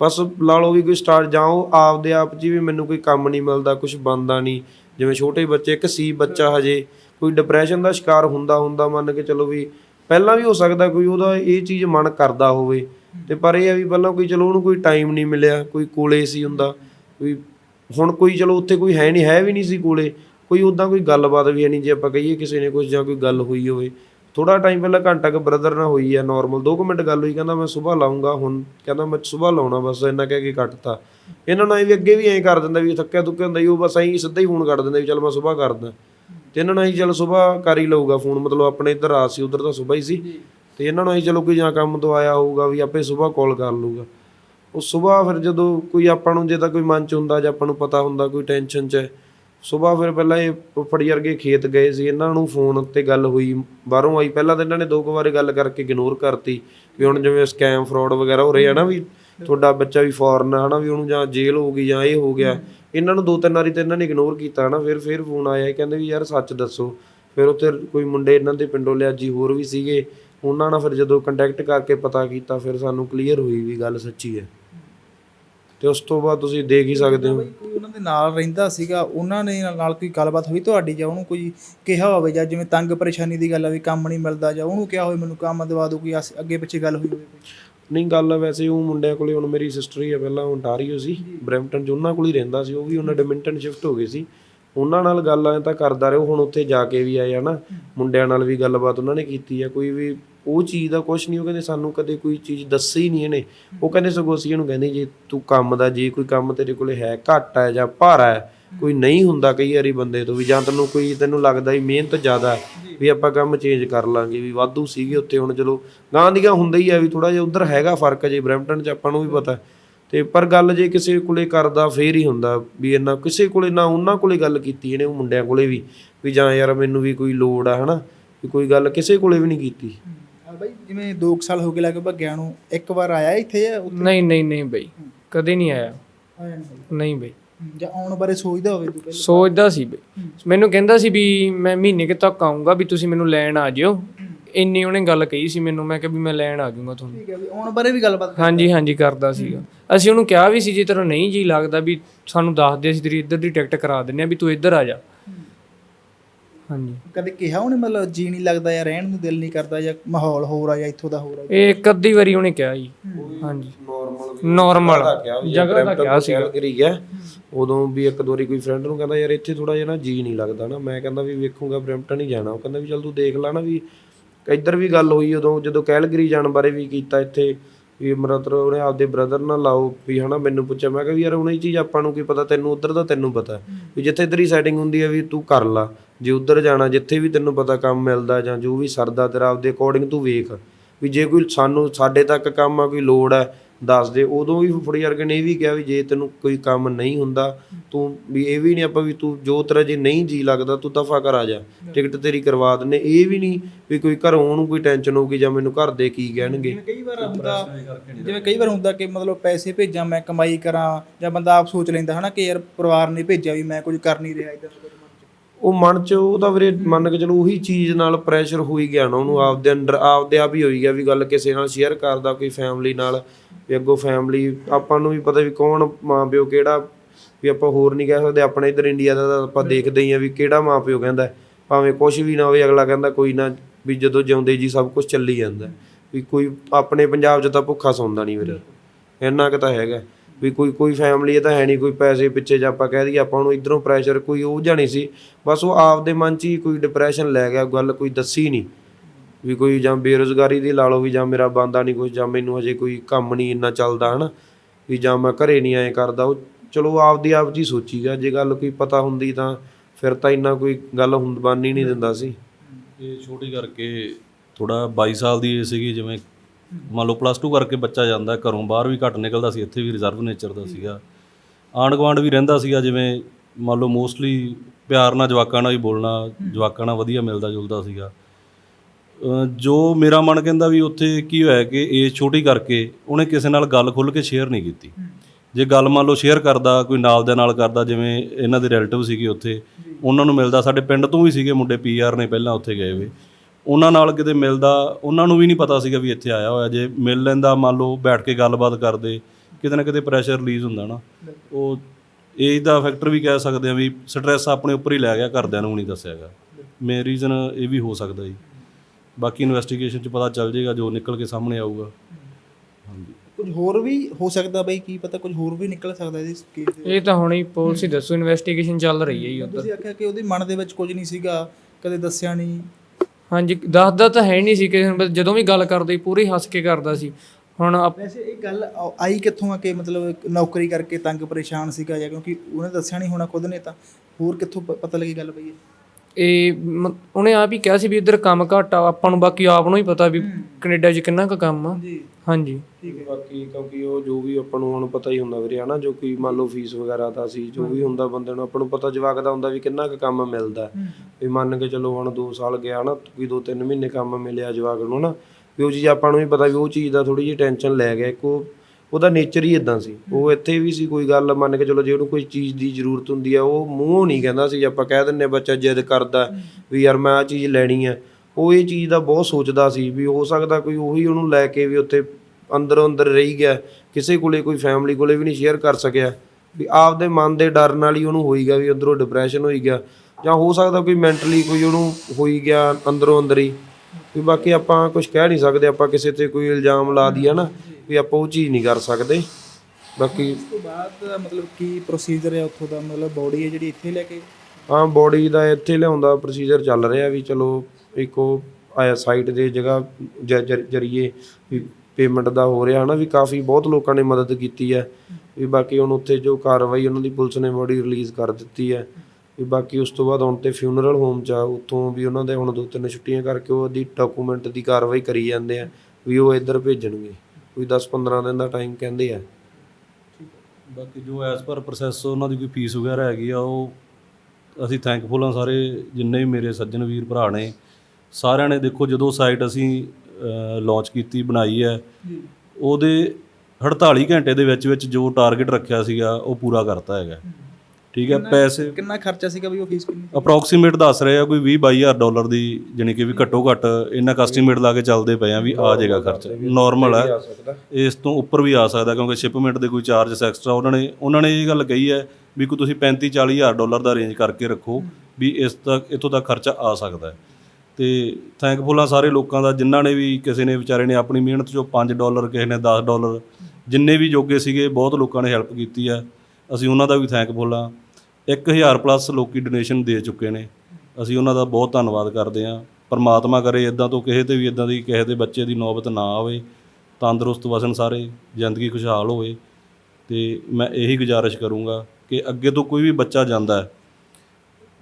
ਬਸ ਲਾ ਲਓ ਵੀ ਕੋਈ ਸਟਾਰਟ ਜਾਂ ਉਹ ਆਪਦੇ ਆਪ ਜੀ ਵੀ ਮੈਨੂੰ ਕੋਈ ਕੰਮ ਨਹੀਂ ਮਿਲਦਾ ਕੁਝ ਬਣਦਾ ਨਹੀਂ, ਜਿਵੇਂ ਛੋਟੇ ਬੱਚੇ, ਇੱਕ ਸੀ ਬੱਚਾ ਹਜੇ, ਕੋਈ ਡਿਪਰੈਸ਼ਨ ਦਾ ਸ਼ਿਕਾਰ ਹੁੰਦਾ ਹੁੰਦਾ ਮੰਨ ਕੇ ਚਲੋ ਵੀ, ਪਹਿਲਾਂ ਵੀ ਹੋ ਸਕਦਾ ਕੋਈ ਉਹਦਾ ਇਹ ਚੀਜ਼ ਮਨ ਕਰਦਾ ਹੋਵੇ। ਤੇ ਪਰ ਇਹ ਆ ਵੀ ਪਹਿਲਾਂ ਕੋਈ ਚਲੋ ਉਹਨੂੰ ਕੋਈ ਟਾਈਮ ਨਹੀਂ ਮਿਲਿਆ, ਕੋਈ ਕੋਲੇ ਸੀ ਹੁੰਦਾ ਕੋਈ ਹੁਣ ਕੋਈ ਚਲੋ ਉੱਥੇ ਕੋਈ ਹੈ ਨਹੀਂ ਹੈ ਵੀ ਨਹੀਂ ਸੀ ਕੋਲੇ, ਕੋਈ ਉਦਾਂ ਕੋਈ ਗੱਲਬਾਤ ਵੀ ਹੈ ਨਹੀਂ ਜੇ ਆਪਾਂ ਕਹੀਏ ਕਿਸੇ ਨੇ ਕੁਝ ਜਾਂ ਕੋਈ ਗੱਲ ਹੋਈ ਹੋਵੇ। ਥੋੜਾ ਟਾਈਮ ਪਹਿਲਾਂ ਘੰਟਾ ਕੁ ਬ੍ਰਦਰ ਨਾਲ ਹੋਈ ਆ ਨਾਰਮਲ 2 ਮਿੰਟ ਗੱਲ ਹੋਈ, ਕਹਿੰਦਾ ਮੈਂ ਸਵੇਰ ਲਾਉਂਗਾ ਹੁਣ, ਕਹਿੰਦਾ ਮੈਂ ਸਵੇਰ ਲਾਉਣਾ ਬਸ, ਇੰਨਾ ਕਹਿ ਕੇ ਕੱਟਤਾ। ਇਹਨਾਂ ਨਾਲ ਵੀ ਅੱਗੇ ਵੀ ਐਂ ਕਰ ਦਿੰਦਾ ਵੀ ਥੱਕਿਆ ਤੁੱਕਿਆ ਹੁੰਦਾ ਸੀ, ਉਹ ਬਸ ਐਂ ਸਿੱਧਾ ਹੀ ਫੋਨ ਕਰ ਦਿੰਦਾ ਵੀ ਚੱਲ ਮੈਂ ਸਵੇਰ ਕਰਦਾ। ਤੇ ਇਹਨਾਂ ਨਾਲ ਹੀ ਚੱਲ ਸਵੇਰ ਕਰ ਹੀ ਲਊਗਾ ਫੋਨ ਮਤਲਬ ਆਪਣੇ ਇੱਧਰ ਆ ਸੀ, ਉਧਰ ਤਾਂ ਸਵੇਰ ਹੀ ਸੀ। ਤੇ ਇਹਨਾਂ ਨੂੰ ਹੀ ਚਲੋ ਕੋਈ ਜਾਂ ਕੰਮ ਤੋਂ ਆਇਆ ਹੋਊਗਾ ਵੀ ਆਪੇ ਸਵੇਰ ਕਾਲ ਕਰ ਲੂਗਾ ਉਹ ਸਵੇਰ ਫਿਰ ਜਦੋਂ ਕੋਈ ਆਪਾਂ ਨੂੰ ਜੇ ਤਾਂ ਕੋਈ ਮਨ ਚ ਹੁੰਦਾ ਜਾਂ ਆਪਾਂ ਨੂੰ ਪਤਾ ਹੁੰਦਾ ਕੋਈ ਟੈਨਸ਼ਨ ਚ ਹੈ ਸਵੇਰ ਫਿਰ ਪਹਿਲਾਂ ਇਹ ਫੜੀ ਵਰਗੇ ਖੇਤ ਗਏ ਸੀ, ਇਹਨਾਂ ਨੂੰ ਫੋਨ ਉੱਤੇ ਗੱਲ ਹੋਈ, ਬਾਹਰੋਂ ਆਈ। ਪਹਿਲਾਂ ਤਾਂ ਇਹਨਾਂ ਨੇ ਦੋ ਕੁ ਵਾਰੀ ਗੱਲ ਕਰਕੇ ਇਗਨੋਰ ਕਰਤੀ ਵੀ ਹੁਣ ਜਿਵੇਂ ਸਕੈਮ ਫਰਾਡ ਵਗੈਰਾ ਹੋ ਰਹੇ ਆ ਨਾ ਵੀ ਤੁਹਾਡਾ ਬੱਚਾ ਵੀ ਫੋਰਨ ਆ ਨਾ ਵੀ ਉਹਨੂੰ ਜਾਂ ਜੇਲ੍ਹ ਹੋ ਗਈ ਜਾਂ ਇਹ ਹੋ ਗਿਆ। ਇਹਨਾਂ ਨੂੰ ਦੋ ਤਿੰਨ ਵਾਰੀ ਤਾਂ ਇਹਨਾਂ ਨੇ ਇਗਨੋਰ ਕੀਤਾ ਨਾ ਫਿਰ ਫਿਰ ਫੋਨ ਆਇਆ, ਇਹ ਕਹਿੰਦੇ ਵੀ ਯਾਰ ਸੱਚ ਦੱਸੋ। ਫਿਰ ਉੱਥੇ ਕੋਈ ਮੁੰਡੇ ਇਹਨਾਂ ਦੇ ਪਿੰਡੋਂ ਲਿਆ ਜੀ ਹੋਰ ਵੀ ਸੀਗੇ। ਉਹਨਾਂ ਨਾਲ ਫਿਰ ਜਦੋਂ ਕੰਟੈਕਟ ਕਰਕੇ ਪਤਾ ਕੀਤਾ ਫਿਰ ਸਾਨੂੰ ਕਲੀਅਰ ਹੋਈ ਵੀ ਗੱਲ ਸੱਚੀ ਹੈ। ਤੇ ਉਸ ਤੋਂ ਬਾਅਦ ਤੁਸੀਂ ਦੇਖ ਹੀ ਸਕਦੇ ਹੋ। ਕੋਈ ਉਹਨਾਂ ਦੇ ਨਾਲ ਰਹਿੰਦਾ ਸੀਗਾ ਉਹਨਾਂ ਨੇ ਨਾਲ ਕੋਈ ਗੱਲਬਾਤ ਹੋਈ ਤੁਹਾਡੀ ਜਾਂ ਉਹਨੂੰ ਕੋਈ ਕਿਹਾ ਹੋਵੇ ਜਾਂ ਜਿਵੇਂ ਤੰਗ ਪਰੇਸ਼ਾਨੀ ਦੀ ਗੱਲ ਆ ਵੀ ਕੰਮ ਨਹੀਂ ਮਿਲਦਾ ਜਾਂ ਉਹਨੂੰ ਕਿਹਾ ਹੋਵੇ ਮੈਨੂੰ ਕੰਮ ਦਵਾ ਦਿਓ ਕੋਈ ਅੱਗੇ ਪਿੱਛੇ ਗੱਲ ਹੋਈ ਹੋਵੇ ਨਹੀਂ ਗੱਲ ਵੈਸੇ ਉਹ ਮੁੰਡਿਆਂ ਕੋਲੇ ਹੁਣ ਮੇਰੀ ਸਿਸਟਰ ਹੀ ਆ ਪਹਿਲਾਂ ਓਨਟਾਰੀਓ ਸੀ ਬਰੈਂਪਟਨ 'ਚ ਉਹਨਾਂ ਕੋਲ ਹੀ ਰਹਿੰਦਾ ਸੀ ਉਹ ਵੀ ਉਹਨਾਂ ਡਿਮਿੰਟਨ ਸ਼ਿਫਟ ਹੋ ਗਏ ਸੀ। ਉਹਨਾਂ ਨਾਲ ਗੱਲ ਤਾਂ ਕਰਦਾ ਰਿਹਾ, ਹੁਣ ਉੱਥੇ ਜਾ ਕੇ ਵੀ ਆਏ ਹਨਾ ਮੁੰਡਿਆਂ ਨਾਲ ਵੀ ਗੱਲਬਾਤ ਉਹਨਾਂ ਨੇ ਕੀਤੀ ਆ, ਕੋਈ ਵੀ ਉਹ ਚੀਜ਼ ਦਾ ਕੁਝ ਨਹੀਂ, ਉਹ ਕਹਿੰਦੇ ਸਾਨੂੰ ਕਦੇ ਕੋਈ ਚੀਜ਼ ਦੱਸੀ ਹੀ ਨਹੀਂ ਇਹਨੇ। ਉਹ ਕਹਿੰਦੇ ਸਗੋਂ ਅਸੀਂ ਇਹਨੂੰ ਕਹਿੰਦੇ ਜੇ ਤੂੰ ਕੰਮ ਦਾ, ਜੇ ਕੋਈ ਕੰਮ ਤੇਰੇ ਕੋਲੇ ਹੈ, ਘੱਟ ਹੈ ਜਾਂ ਭਾਰਾ ਹੈ, ਕੋਈ ਨਹੀਂ ਹੁੰਦਾ ਕਈ ਵਾਰੀ ਬੰਦੇ ਤੋਂ ਵੀ, ਜਾਂ ਤੈਨੂੰ ਕੋਈ, ਤੈਨੂੰ ਲੱਗਦਾ ਵੀ ਮਿਹਨਤ ਜ਼ਿਆਦਾ ਵੀ ਆਪਾਂ ਕੰਮ ਚੇਂਜ ਕਰ ਲਾਂਗੇ, ਵੀ ਵਾਧੂ ਸੀਗੇ ਉੱਤੇ ਹੁਣ ਚਲੋ ਗਾਂ ਦੀਆਂ ਹੁੰਦਾ ਹੀ ਆ ਵੀ ਥੋੜਾ ਜਿਹਾ ਉਧਰ ਹੈਗਾ ਫ਼ਰਕ ਜੇ ਬਰੈਂਪਟਨ 'ਚ ਆਪਾਂ ਨੂੰ ਵੀ ਪਤਾ ਤੇ ਪਰ ਗੱਲ ਜੇ ਕਿਸੇ ਕੋਲੇ ਕਰਦਾ ਫੇਰ ਹੀ ਹੁੰਦਾ ਵੀ ਇੰਨਾ ਕਿਸੇ ਕੋਲੇ ਨਾ ਉਹਨਾਂ ਕੋਲੇ ਗੱਲ ਕੀਤੀ ਇਹਨੇ ਉਹ ਮੁੰਡਿਆਂ ਕੋਲੇ ਵੀ ਵੀ ਜਾਂ ਯਾਰ ਮੈਨੂੰ ਵੀ ਕੋਈ ਲੋੜ ਆ ਹਨਾ? ਵੀ ਕੋਈ ਗੱਲ ਕਿਸੇ ਕੋਲੇ ਵੀ ਨਹੀਂ ਕੀਤੀ। ਆ ਬਾਈ ਜਿਵੇਂ 2 ਸਾਲ ਹੋ ਗਏ ਲਗਭਗ ਗਿਆ ਨੂੰ ਇੱਕ ਵਾਰ ਆਇਆ ਇੱਥੇ ਜਾਂ ਉੱਥੇ? ਨਹੀਂ ਨਹੀਂ ਨਹੀਂ ਬਈ ਕਦੇ ਨਹੀਂ ਆਇਆ। ਆਇਆ ਨਹੀਂ ਨਹੀਂ ਬਈ। ਜਾਂ ਆਉਣ ਬਾਰੇ ਸੋਚਦਾ ਹੋਵੇ ਤੂੰ ਪਹਿਲਾਂ? ਸੋਚਦਾ ਸੀ ਬਈ। ਮੈਨੂੰ ਕਹਿੰਦਾ ਸੀ ਵੀ ਮੈਂ ਮਹੀਨੇ ਕੁ ਤੱਕ ਆਉਂਗਾ ਵੀ ਤੁਸੀਂ ਮੈਨੂੰ ਲੈਣ ਆ ਜਿਓ। ਇੰਨੀ ਉਹਨੇ ਗੱਲ ਕਹੀ ਸੀ ਮੈਨੂੰ ਮੈਂ ਕਿਹਾ ਵੀ ਮੈਂ ਲੈਣ ਆ ਜਾਊਂਗਾ ਤੁਹਾਨੂੰ। ਠੀਕ ਹੈ ਵੀ ਆਉਣ ਬਾਰੇ ਵੀ ਗੱਲਬਾਤ ਹਾਂਜੀ ਹਾਂਜੀ ਕਰਦਾ ਸੀਗਾ। ਅਸੀਂ ਉਹਨੂੰ ਕਿਹਾ ਵੀ ਸੀ ਜੇ ਤੇਰਾ ਨਹੀਂ ਜੀ ਲੱਗਦਾ ਵੀ ਸਾਨੂੰ ਦੱਸ ਦੇ ਅਸੀਂ ਤੇਰੀ ਇੱਧਰ ਦੀ ਟਿਕਟ ਕਰਾ ਦਿੰਨੇ ਆ ਵੀ ਤੂੰ ਇੱਧਰ ਆ ਜਾ। ਹਾਂਜੀ। ਕਦੇ ਕਿਹਾ ਉਹਨੇ ਮਤਲਬ ਜੀ ਨਹੀਂ ਲੱਗਦਾ ਜਾਂ ਰਹਿਣ ਨੂੰ ਦਿਲ ਨਹੀਂ ਕਰਦਾ ਜਾਂ ਮਾਹੌਲ ਹੋਰ ਆ ਜਾਂ ਇੱਥੋਂ ਦਾ ਹੋਰ ਆ? ਇਹ ਇੱਕ ਅੱਧੀ ਵਾਰੀ ਉਹਨੇ ਕਿਹਾ ਜੀ। ਹਾਂਜੀ। ਨਾਰਮਲ ਨਾਰਮਲ ਜਗ੍ਹਾ ਦਾ ਕਿਹਾ ਸੀ ਕਰੀ ਗਿਆ। ਉਦੋਂ ਵੀ ਇੱਕ ਦੋ ਵਾਰੀ ਕੋਈ ਫਰੈਂਡ ਨੂੰ ਕਹਿੰਦਾ ਯਾਰ ਇੱਥੇ ਥੋੜਾ ਜਿਹਾ ਨਾ ਜੀ ਨਹੀਂ ਲੱਗਦਾ ਨਾ। ਮੈਂ ਕਹਿੰਦਾ ਵੀ ਵੇਖੂਗਾ ਬ੍ਰੈਂਪਟਨ ਹੀ ਜਾਣਾ। ਉਹ ਕਹਿੰਦਾ ਵੀ ਚੱਲ ਤੂੰ ਦੇਖ ਲੈ ਨਾ ਵੀ ਇੱਧਰ ਵੀ ਗੱਲ ਹੋਈ ਉਦੋਂ ਜਦੋਂ ਕੈਲਗਰੀ ਜਾਣ ਬਾਰੇ ਵੀ ਕੀਤਾ ਇੱਥੇ। ਵੀ ਮਤਲਬ ਉਹਨੇ ਆਪਦੇ ਬ੍ਰਦਰ ਨਾਲ ਲਾਓ ਵੀ ਹਨਾ ਮੈਨੂੰ ਪੁੱਛਿਆ, ਮੈਂ ਕਿਹਾ ਵੀ ਯਾਰ ਉਹਨਾਂ ਹੀ ਚੀਜ਼ ਆਪਾਂ ਨੂੰ ਕੀ ਪਤਾ, ਤੈਨੂੰ ਉੱਧਰ ਦਾ ਤੈਨੂੰ ਪਤਾ ਵੀ ਜਿੱਥੇ ਤੇਰੀ ਸੈਟਿੰਗ ਹੁੰਦੀ ਹੈ ਵੀ ਤੂੰ ਕਰ ਲਾ, ਜੇ ਉੱਧਰ ਜਾਣਾ, ਜਿੱਥੇ ਵੀ ਤੈਨੂੰ ਪਤਾ ਕੰਮ ਮਿਲਦਾ ਜਾਂ ਜੋ ਵੀ ਸਰਦਾ ਤੇਰਾ, ਆਪਦੇ ਅਕੋਰਡਿੰਗ ਤੂੰ ਵੇਖ। ਵੀ ਜੇ ਕੋਈ ਸਾਨੂੰ, ਸਾਡੇ ਤੱਕ ਕੰਮ ਆ, ਕੋਈ ਲੋੜ ਹੈ ਦੱਸ ਦੇ ਉਦੋਂ ਵੀ ਫੁੱਫੜੀ ਵਰਗੇ ਨੇ ਇਹ ਵੀ ਕਿਹਾ ਵੀ ਜੇ ਤੈਨੂੰ ਕੋਈ ਕੰਮ ਨਹੀਂ ਹੁੰਦਾ ਤੂੰ ਵੀ ਇਹ ਵੀ ਨਹੀਂ ਆਪਾਂ ਵੀ ਤੂੰ ਜੋ ਤੇਰਾ ਜੇ ਨਹੀਂ ਜੀ ਲੱਗਦਾ ਤੂੰ ਦਫਾ ਕਰ ਆ ਜਾ। ਟਿਕਟ ਤੇਰੀ ਕਰਵਾ ਦਿੰਨੇ ਇਹ ਵੀ ਨਹੀਂ ਵੀ ਕੋਈ ਘਰੋਂ ਉਹਨੂੰ ਕੋਈ ਟੈਨਸ਼ਨ ਹੋਊਗੀ ਜਾਂ ਮੈਨੂੰ ਘਰ ਦੇ ਕੀ ਕਹਿਣਗੇ। ਜਿਵੇਂ ਕਈ ਵਾਰ ਹੁੰਦਾ ਜਿਵੇਂ ਕਈ ਵਾਰ ਹੁੰਦਾ ਕਿ ਮਤਲਬ ਪੈਸੇ ਭੇਜਾਂ ਮੈਂ ਕਮਾਈ ਕਰਾਂ ਜਾਂ ਬੰਦਾ ਆਪ ਸੋਚ ਲੈਂਦਾ ਹਨਾ ਕਿ ਯਾਰ ਪਰਿਵਾਰ ਨੇ ਭੇਜਿਆ ਵੀ ਮੈਂ ਕੁਝ ਕਰ ਨਹੀਂ ਰਿਹਾ ਇਦਾਂ। ਉਹ ਮਨ ਚ ਉਹਦਾ ਵੀਰੇ ਮੰਨ ਕੇ ਚਲੋ ਉਹੀ ਚੀਜ਼ ਨਾਲ ਪ੍ਰੈਸ਼ਰ ਹੋਈ ਗਿਆ ਨਾ ਉਹਨੂੰ ਆਪਦੇ ਅੰਡਰ ਆਪਦੇ ਆਪ ਹੀ ਹੋਈ ਗਿਆ ਵੀ ਗੱਲ ਕਿਸੇ ਨਾਲ ਸ਼ੇਅਰ ਕਰਦਾ ਕੋਈ ਫੈਮਿਲੀ ਨਾਲ ਵੀ ਅੱਗੋਂ ਫੈਮਿਲੀ ਆਪਾਂ ਨੂੰ ਵੀ ਪਤਾ ਵੀ ਕੌਣ ਮਾਂ ਪਿਓ ਕਿਹੜਾ ਵੀ ਆਪਾਂ ਹੋਰ ਨਹੀਂ ਕਹਿ ਸਕਦੇ ਆਪਣੇ ਇਧਰ ਇੰਡੀਆ ਦਾ ਤਾਂ ਆਪਾਂ ਦੇਖਦੇ ਹੀ ਆ ਵੀ ਕਿਹੜਾ ਮਾਂ ਪਿਓ ਕਹਿੰਦਾ। ਭਾਵੇਂ ਕੁਝ ਵੀ ਨਾ ਹੋਵੇ ਅਗਲਾ ਕਹਿੰਦਾ ਕੋਈ ਨਾ ਵੀ ਜਦੋਂ ਜਿਉਂਦੇ ਜੀ ਸਭ ਕੁਝ ਚੱਲੀ ਜਾਂਦਾ। ਵੀ ਕੋਈ ਆਪਣੇ ਪੰਜਾਬ 'ਚ ਤਾਂ ਭੁੱਖਾ ਸੌਂਦਾ ਨਹੀਂ ਵੀਰੇ ਇੰਨਾ ਕੁ ਤਾਂ ਹੈਗਾ ਵੀ ਕੋਈ ਕੋਈ ਫੈਮਿਲੀ ਤਾਂ ਹੈ ਨਹੀਂ, ਕੋਈ ਪੈਸੇ ਪਿੱਛੇ ਜਾਂ ਆਪਾਂ ਕਹਿ ਦਈਏ, ਆਪਾਂ ਨੂੰ ਇਧਰੋਂ ਪ੍ਰੈਸ਼ਰ ਕੋਈ ਉਹ ਜਾਣੀ ਸੀ। ਬਸ ਉਹ ਆਪਦੇ ਮਨ 'ਚ ਹੀ ਕੋਈ ਡਿਪਰੈਸ਼ਨ ਲੈ ਗਿਆ, ਗੱਲ ਕੋਈ ਦੱਸੀ ਨਹੀਂ। ਵੀ ਕੋਈ ਜਾਂ ਬੇਰੁਜ਼ਗਾਰੀ ਦੀ ਲਾ ਲਓ ਵੀ ਜਾਂ ਮੇਰਾ ਬੰਦਾ ਨਹੀਂ ਕੁਝ ਜਾਂ ਮੈਨੂੰ ਹਜੇ ਕੋਈ ਕੰਮ ਨਹੀਂ ਇੰਨਾ ਚੱਲਦਾ, ਹਨਾ। ਵੀ ਜਾਂ ਮੈਂ ਘਰੇ ਨਹੀਂ ਐਂ ਕਰਦਾ, ਉਹ ਚਲੋ ਆਪਦੀ ਆਪ ਜੀ ਸੋਚੀਗਾ, ਜੇ ਗੱਲ ਕੋਈ ਪਤਾ ਹੁੰਦੀ ਤਾਂ ਫਿਰ ਤਾਂ ਇੰਨਾ ਕੋਈ ਗੱਲ ਹੁੰਦ ਬਣ ਹੀ ਨਹੀਂ ਦਿੰਦਾ ਸੀ। ਇਹ ਛੋਟੀ ਕਰਕੇ ਥੋੜਾ 22 ਸਾਲ ਦੀ ਏਜ ਸੀਗੀ, ਜਿਵੇਂ ਮੰਨ ਲਓ ਪਲੱਸ 2 ਕਰਕੇ ਬੱਚਾ ਜਾਂਦਾ, ਘਰੋਂ ਬਾਹਰ ਵੀ ਘੱਟ ਨਿਕਲਦਾ ਸੀ, ਇੱਥੇ ਵੀ ਰਿਜ਼ਰਵ ਨੇਚਰ ਦਾ ਸੀਗਾ। ਆਂਢ ਗੁਆਂਢ ਵੀ ਰਹਿੰਦਾ ਸੀਗਾ, ਜਿਵੇਂ ਮੰਨ ਲਓ ਮੋਸਟਲੀ ਪਿਆਰ ਨਾਲ ਜਵਾਕਾਂ ਨਾਲ ਹੀ ਬੋਲਣਾ, ਜਵਾਕਾਂ ਨਾਲ ਵਧੀਆ ਮਿਲਦਾ ਜੁਲਦਾ ਸੀਗਾ। ਜੋ ਮੇਰਾ ਮਨ ਕਹਿੰਦਾ ਵੀ ਉੱਥੇ ਕੀ ਹੋਇਆ ਕਿ ਏਜ ਛੋਟੀ ਕਰਕੇ ਉਹਨੇ ਕਿਸੇ ਨਾਲ ਗੱਲ ਖੁੱਲ੍ਹ ਕੇ ਸ਼ੇਅਰ ਨਹੀਂ ਕੀਤੀ। ਜੇ ਗੱਲ ਮੰਨ ਲਓ ਸ਼ੇਅਰ ਕਰਦਾ, ਕੋਈ ਨਾਲ ਦੇ ਨਾਲ ਕਰਦਾ, ਜਿਵੇਂ ਇਹਨਾਂ ਦੇ ਰਿਲੇਟਿਵ ਸੀਗੇ ਉੱਥੇ, ਉਹਨਾਂ ਨੂੰ ਮਿਲਦਾ, ਸਾਡੇ ਪਿੰਡ ਤੋਂ ਵੀ ਸੀਗੇ ਮੁੰਡੇ ਪੀਆਰ ਨੇ ਪਹਿਲਾਂ ਉੱਥੇ ਗਏ ਵੇ ਉਹਨਾਂ ਨਾਲ ਕਿਤੇ ਮਿਲਦਾ ਉਹਨਾਂ ਨੂੰ ਵੀ ਨਹੀਂ ਪਤਾ ਸੀਗਾ ਵੀ ਇੱਥੇ ਆਇਆ ਹੋਇਆ। ਜੇ ਮਿਲ ਲੈਂਦਾ ਮੰਨ ਲਓ ਬੈਠ ਕੇ ਗੱਲਬਾਤ ਕਰਦੇ ਕਿਤੇ ਨਾ ਕਿਤੇ ਪ੍ਰੈਸ਼ਰ ਰਿਲੀਜ਼ ਹੁੰਦਾ ਨਾ। ਉਹ ਏਜ ਦਾ ਫੈਕਟਰ ਵੀ ਕਹਿ ਸਕਦੇ ਆ ਵੀ ਸਟ੍ਰੈਸ ਆਪਣੇ ਉੱਪਰ ਹੀ ਲੈ ਗਿਆ ਘਰਦਿਆਂ ਨੂੰ ਨਹੀਂ ਦੱਸਿਆਗਾ ਮੇ ਰੀਜ਼ਨ ਇਹ ਵੀ ਹੋ ਸਕਦਾ ਜੀ। ਬਾਕੀ ਇਨਵੈਸਟੀਗੇਸ਼ਨ 'ਚ ਪਤਾ ਚੱਲ ਜਾਏਗਾ ਜੋ ਨਿਕਲ ਕੇ ਸਾਹਮਣੇ ਆਊਗਾ। ਹਾਂਜੀ। ਕੁਝ ਹੋਰ ਵੀ ਹੋ ਸਕਦਾ ਬਈ ਕੀ ਪਤਾ ਕੁਝ ਹੋਰ ਵੀ ਨਿਕਲ ਸਕਦਾ ਇਹਦੇ ਕੇਸ ਦੇ ਇਹ ਤਾਂ ਹੁਣੇ ਪੁਲਿਸ ਹੀ। ਦੱਸੋ ਇਨਵੈਸਟੀਗੇਸ਼ਨ ਚੱਲ ਰਹੀ ਹੈ ਜੀ ਉੱਧਰ ਤੁਸੀਂ ਆਖਿਆ ਕਿ ਉਹਦੇ ਮਨ ਦੇ ਵਿੱਚ ਕੁਝ ਨਹੀਂ ਸੀਗਾ ਕਦੇ ਦੱਸਿਆ ਨਹੀਂ। ਹਾਂਜੀ, ਦੱਸਦਾ ਤਾਂ ਹੈ ਨਹੀਂ ਸੀ ਕਿਸੇ ਨੂੰ ਬਸ ਜਦੋਂ ਵੀ ਗੱਲ ਕਰਦੇ ਸੀ, ਪੂਰੀ ਹੱਸ ਕੇ ਕਰਦਾ ਸੀ। ਹੁਣ ਆਪ- ਵੈਸੇ ਇਹ ਗੱਲ ਆ- ਆਈ ਕਿੱਥੋਂ ਆ ਕਿ ਮਤਲਬ ਇੱਕ ਨੌਕਰੀ ਕਰਕੇ ਤੰਗ ਪਰੇਸ਼ਾਨ ਸੀਗਾ ਜਾਂ ਕਿਉਂਕਿ ਉਹਨੇ ਦੱਸਿਆ ਨਹੀਂ ਹੋਣਾ ਖੁਦ ਨੇ ਤਾਂ। ਹੋਰ ਕਿੱਥੋਂ ਪ- ਪਤਾ ਲੱਗੀ ਗੱਲ ਬਈ ਹੈ? ਇਹ ਮ- ਉਹਨੇ ਆਪ ਹੀ ਕਿਹਾ ਸੀ ਵੀ ਇੱਧਰ ਕੰਮ ਘੱਟ ਆ ਆਪਾਂ ਨੂੰ ਬਾਕੀ ਆਪ ਨੂੰ ਹੀ ਪਤਾ ਵੀ ਕੈਨੇਡਾ 'ਚ ਕਿੰਨਾ ਕੁ ਕੰਮ ਆ। ਜੀ। ਹਾਂਜੀ। ਬਾਕੀ ਕਿਉਂਕਿ ਉਹ ਜੋ ਵੀ ਆਪਾਂ ਨੂੰ ਹੁਣ ਪਤਾ ਹੀ ਹੁੰਦਾ ਵੀਰੇ ਹਨਾ ਜੋ ਕੋਈ ਮੰਨ ਲਓ ਫੀਸ ਵਗੈਰਾ ਦਾ ਸੀ ਜੋ ਵੀ ਹੁੰਦਾ ਬੰਦੇ ਨੂੰ ਆਪਾਂ ਨੂੰ ਪਤਾ ਜਵਾਕ ਦਾ ਹੁੰਦਾ ਵੀ ਕਿੰਨਾ ਕੁ ਕੰਮ ਮਿਲਦਾ। ਵੀ ਮੰਨ ਕੇ ਚਲੋ ਹੁਣ 2 ਸਾਲ ਗਿਆ ਨਾ ਕੋਈ 2-3 ਮਹੀਨੇ ਕੰਮ ਮਿਲਿਆ ਜਵਾਕ ਨੂੰ ਨਾ ਵੀ ਉਹ ਚੀਜ਼ ਆਪਾਂ ਨੂੰ ਵੀ ਪਤਾ ਵੀ ਉਹ ਚੀਜ਼ ਦਾ ਥੋੜੀ ਜਿਹੀ ਟੈਨਸ਼ਨ ਲੈ ਗਿਆ। ਇੱਕ ਉਹ ਉਹਦਾ ਨੇਚਰ ਹੀ ਇਦਾਂ ਸੀ। ਉਹ ਇੱਥੇ ਵੀ ਸੀ ਕੋਈ ਗੱਲ ਮੰਨ ਕੇ ਚਲੋ ਜੇ ਉਹਨੂੰ ਕੋਈ ਚੀਜ਼ ਦੀ ਜ਼ਰੂਰਤ ਹੁੰਦੀ ਆ ਉਹ ਮੂੰਹੋਂ ਨਹੀਂ ਕਹਿੰਦਾ ਸੀ। ਆਪਾਂ ਕਹਿ ਦਿੰਨੇ ਬੱਚਾ ਜਿੱਦ ਕਰਦਾ ਵੀ ਯਾਰ ਮੈਂ ਆ ਚੀਜ਼ ਲੈਣੀ ਆ। ਉਹ ਇਹ ਚੀਜ਼ ਦਾ ਬਹੁਤ ਸੋਚਦਾ ਸੀ ਵੀ ਹੋ ਸਕਦਾ ਕੋਈ ਉਹੀ ਉਹਨੂੰ ਲੈ ਕੇ ਵੀ ਉੱਥੇ ਅੰਦਰੋਂ ਅੰਦਰ ਰਹੀ ਗਿਆ। ਕਿਸੇ ਕੋਲੇ ਕੋਈ ਫੈਮਿਲੀ ਕੋਲੇ ਵੀ ਨਹੀਂ ਸ਼ੇਅਰ ਕਰ ਸਕਿਆ। ਵੀ ਆਪਦੇ ਮਨ ਦੇ ਡਰ ਨਾਲ ਹੀ ਉਹਨੂੰ ਹੋਈ ਗਿਆ ਵੀ ਅੰਦਰੋਂ ਡਿਪਰੈਸ਼ਨ ਹੋਈ ਗਿਆ। ਜਾਂ ਹੋ ਸਕਦਾ ਕੋਈ ਮੈਂਟਲੀ ਕੋਈ ਉਹਨੂੰ ਹੋਈ ਗਿਆ ਅੰਦਰੋਂ ਅੰਦਰ ਹੀ। ਵੀ ਬਾਕੀ ਆਪਾਂ ਕੁਝ ਕਹਿ ਨਹੀਂ ਸਕਦੇ ਆਪਾਂ ਕਿਸੇ ਤੇ ਕੋਈ ਇਲਜ਼ਾਮ ਲਾ ਦਈਏ ਨਾ। ਵੀ ਆਪਾਂ ਉਹ ਚੀਜ਼ ਨਹੀਂ ਕਰ ਸਕਦੇ। ਬਾਕੀ ਉਸ ਤੋਂ ਬਾਅਦ ਮਤਲਬ ਕੀ ਪ੍ਰੋਸੀਜਰ ਹੈ ਉੱਥੋਂ ਦਾ? ਮਤਲਬ ਬੋਡੀ ਹੈ ਜਿਹੜੀ ਇੱਥੇ ਲੈ ਕੇ? ਹਾਂ ਬੋਡੀ ਦਾ ਇੱਥੇ ਲਿਆਉਣ ਦਾ ਪ੍ਰੋਸੀਜਰ ਚੱਲ ਰਿਹਾ ਵੀ ਚਲੋ ਇੱਕ ਉਹ ਆਇਆ ਸਾਈਟ ਦੇ ਜਗ੍ਹਾ ਜਰੀਏ ਵੀ ਪੇਮੈਂਟ ਦਾ ਹੋ ਰਿਹਾ ਹਨਾ ਵੀ ਕਾਫੀ ਬਹੁਤ ਲੋਕਾਂ ਨੇ ਮਦਦ ਕੀਤੀ ਹੈ। ਵੀ ਬਾਕੀ ਹੁਣ ਉੱਥੇ ਜੋ ਕਾਰਵਾਈ ਉਹਨਾਂ ਦੀ ਪੁਲਿਸ ਨੇ ਬੋਡੀ ਰਿਲੀਜ਼ ਕਰ ਦਿੱਤੀ ਹੈ। ਵੀ ਬਾਕੀ ਉਸ ਤੋਂ ਬਾਅਦ ਹੁਣ ਤੇ ਫਿਊਨਰਲ ਹੋਮ ਚ ਉੱਥੋਂ ਵੀ ਉਹਨਾਂ ਦੇ ਹੁਣ ਦੋ ਤਿੰਨ ਛੁੱਟੀਆਂ ਕਰਕੇ ਉਹਦੀ ਡਾਕੂਮੈਂਟ ਦੀ ਕਾਰਵਾਈ ਕਰੀ ਜਾਂਦੇ ਆ ਵੀ ਉਹ ਇੱਧਰ ਭੇਜਣਗੇ। ਕੋਈ 10-15 ਦਿਨ ਦਾ ਟਾਈਮ ਕਹਿੰਦੇ ਆ। ਬਾਕੀ ਜੋ ਐਸ ਪਰ ਪ੍ਰੋਸੈਸ ਉਹਨਾਂ ਦੀ ਕੋਈ ਫੀਸ ਵਗੈਰਾ ਹੈਗੀ ਆ ਉਹ ਅਸੀਂ ਥੈਂਕਫੁਲ ਹਾਂ ਸਾਰੇ ਜਿੰਨੇ ਵੀ ਮੇਰੇ ਸੱਜਣ ਵੀਰ ਭਰਾ ਨੇ। ਸਾਰਿਆਂ ਨੇ ਦੇਖੋ ਜਦੋਂ ਸਾਈਟ ਅਸੀਂ ਲਾਂਚ ਕੀਤੀ ਬਣਾਈ ਹੈ ਉਹਦੇ 48 ਘੰਟੇ ਦੇ ਵਿੱਚ ਵਿੱਚ ਜੋ ਟਾਰਗੇਟ ਰੱਖਿਆ ਸੀਗਾ ਉਹ ਪੂਰਾ ਕਰਤਾ ਹੈਗਾ। ਠੀਕ ਹੈ ਪੈਸੇ ਕਿੰਨਾ ਖਰਚਾ ਸੀਗਾ ਵੀ ਉਹ ਫੀਸ ਕਿੰਨੀ? ਅਪਰੋਕਸੀਮੇਟ ਦੱਸ ਰਹੇ ਆ ਕੋਈ 20 22000 ਡਾਲਰ ਦੀ ਜਾਣੀ ਕਿ ਵੀ ਘੱਟੋ ਘੱਟ ਇਹਨਾਂ ਕਸਟੀਮੇਟ ਲਾ ਕੇ ਚੱਲਦੇ ਪਏ ਆ ਵੀ ਆ ਜਾਏਗਾ ਖਰਚਾ। ਨਾਰਮਲ ਹੈ ਇਸ ਤੋਂ ਉੱਪਰ ਵੀ ਆ ਸਕਦਾ ਕਿਉਂਕਿ ਸ਼ਿਪਮੈਂਟ ਦੇ ਕੋਈ ਚਾਰਜਸ ਐਕਸਟਰਾ ਉਹਨਾਂ ਨੇ ਉਹਨਾਂ ਨੇ ਇਹ ਗੱਲ ਕਹੀ ਹੈ ਵੀ ਕੋਈ ਤੁਸੀਂ 35 40 ਹਜ਼ਾਰ ਡਾਲਰ ਦਾ ਰੇਂਜ ਕਰਕੇ ਰੱਖੋ ਵੀ ਇਸ ਤੱਕ ਇੱਥੋਂ ਤੱਕ ਖਰਚਾ ਆ ਸਕਦਾ ਹੈ। ਤੇ ਥੈਂਕਫੁਲ ਆ ਸਾਰੇ ਲੋਕਾਂ ਦਾ ਜਿਨ੍ਹਾਂ ਨੇ ਵੀ ਕਿਸੇ ਨੇ ਵਿਚਾਰੇ ਨੇ ਆਪਣੀ ਮਿਹਨਤ ਚੋਂ 5 ਡਾਲਰ ਕਿਸੇ ਨੇ 10 ਡਾਲਰ ਜਿੰਨੇ ਵੀ ਜੋਗੇ ਸੀਗੇ ਬਹੁਤ ਲੋਕਾਂ ਨੇ ਹੈਲਪ ਕੀਤੀ ਆ ਅਸੀਂ ਉਹਨਾਂ ਦਾ ਵੀ ਥੈਂਕਫੁਲ ਆ। 1000 ਪਲੱਸ ਲੋਕੀ ਡੋਨੇਸ਼ਨ ਦੇ ਚੁੱਕੇ ਨੇ। ਅਸੀਂ ਉਹਨਾਂ ਦਾ ਬਹੁਤ ਧੰਨਵਾਦ ਕਰਦੇ ਆ ਪਰਮਾਤਮਾ ਕਰੇ ਇਦਾਂ ਤੋਂ ਕਿਸੇ ਤੇ ਵੀ ਇਦਾਂ ਦੀ ਕਿਸੇ ਦੇ ਬੱਚੇ ਦੀ ਨੌਬਤ ਨਾ ਆਵੇ। ਤੰਦਰੁਸਤ ਵਸਣ ਸਾਰੇ ਜ਼ਿੰਦਗੀ ਖੁਸ਼ਹਾਲ ਹੋਵੇ। ਤੇ ਮੈਂ ਇਹੀ ਗੁਜ਼ਾਰਿਸ਼ ਕਰੂੰਗਾ ਕਿ ਅੱਗੇ ਤੋਂ ਕੋਈ ਵੀ ਬੱਚਾ ਜਾਂਦਾ ਹੈ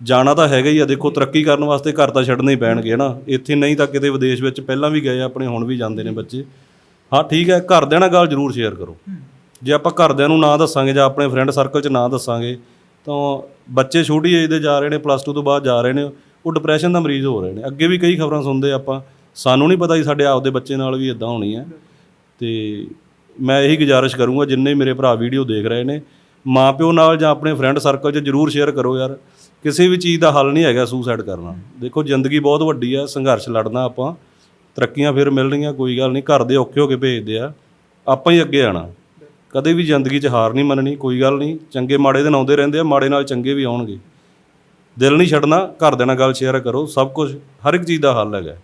ਜਾਣਾ ਤਾਂ ਹੈਗਾ ਹੀ ਆ। ਦੇਖੋ ਤਰੱਕੀ ਕਰਨ ਵਾਸਤੇ ਘਰ ਤਾਂ ਛੱਡਣੇ ਹੀ ਪੈਣਗੇ ਨਾ ਇੱਥੇ ਨਹੀਂ ਤਾਂ ਕਿਤੇ ਵਿਦੇਸ਼ ਵਿੱਚ ਪਹਿਲਾਂ ਵੀ ਗਏ ਆਪਣੇ ਹੁਣ ਵੀ ਜਾਂਦੇ ਨੇ ਬੱਚੇ। ਹਾਂ ਠੀਕ ਹੈ ਘਰਦਿਆਂ ਨਾਲ ਗੱਲ ਜ਼ਰੂਰ ਸ਼ੇਅਰ ਕਰੋ। ਜੇ ਆਪਾਂ ਘਰਦਿਆਂ ਨੂੰ ਨਾ ਦੱਸਾਂਗੇ ਜਾਂ ਆਪਣੇ ਫਰੈਂਡ ਸਰਕਲ 'ਚ ਨਾ ਦੱਸਾਂਗੇ ਤਾਂ ਬੱਚੇ ਛੋਟੀ ਏਜ ਦੇ ਜਾ ਰਹੇ ਨੇ ਪਲੱਸ 2 ਤੋਂ ਬਾਅਦ ਜਾ ਰਹੇ ਨੇ, ਉਹ ਡਿਪਰੈਸ਼ਨ ਦਾ ਮਰੀਜ਼ ਹੋ ਰਹੇ ਨੇ। ਅੱਗੇ ਵੀ ਕਈ ਖਬਰਾਂ ਸੁਣਦੇ ਆਪਾਂ। ਸਾਨੂੰ ਨਹੀਂ ਪਤਾ ਜੀ ਸਾਡੇ ਆਪਦੇ ਬੱਚੇ ਨਾਲ ਵੀ ਇਦਾਂ ਹੋਣੀ ਹੈ ਤੇ ਮੈਂ ਇਹੀ ਗੁਜ਼ਾਰਿਸ਼ ਕਰੂੰਗਾ, ਜਿੰਨੇ ਮੇਰੇ ਭਰਾ ਵੀਡੀਓ ਦੇਖ ਰਹੇ ਨੇ, ਮਾਪਿਓ ਨਾਲ ਜਾਂ ਆਪਣੇ ਫਰੈਂਡ ਸਰਕਲ 'ਚ ਜਰੂਰ ਸ਼ੇਅਰ ਕਰੋ ਯਾਰ। ਕਿਸੇ ਵੀ ਚੀਜ਼ ਦਾ ਹੱਲ ਨਹੀਂ ਹੈਗਾ ਸੁਸਾਈਡ ਕਰਨਾ। ਦੇਖੋ, ਜ਼ਿੰਦਗੀ ਬਹੁਤ ਵੱਡੀ ਆ, ਸੰਘਰਸ਼ ਲੜਨਾ ਆਪਾਂ। ਤਰੱਕੀਆਂ ਫਿਰ ਮਿਲਣਗੀਆਂ ਕੋਈ ਗੱਲ ਨਹੀਂ ਘਰ ਦੇ ਔਖੇ ਹੋ ਕੇ ਭੇਜਦੇ ਆ। ਆਪਾਂ ਹੀ ਅੱਗੇ ਆਣਾ ਕਦੇ ਵੀ ਜ਼ਿੰਦਗੀ 'ਚ ਹਾਰ ਨਹੀਂ ਮੰਨਣੀ, ਕੋਈ ਗੱਲ ਨਹੀਂ। ਚੰਗੇ ਮਾੜੇ ਦਿਨ ਆਉਂਦੇ ਰਹਿੰਦੇ ਆ, ਮਾੜੇ ਨਾਲ ਚੰਗੇ ਵੀ ਆਉਣਗੇ। ਦਿਲ ਨਹੀਂ ਛੱਡਣਾ, ਘਰਦਿਆਂ ਨਾਲ ਗੱਲ ਸ਼ੇਅਰ ਕਰੋ, ਸਭ ਕੁਝ ਹਰ ਇੱਕ ਚੀਜ਼ ਦਾ ਹੱਲ ਹੈਗਾ।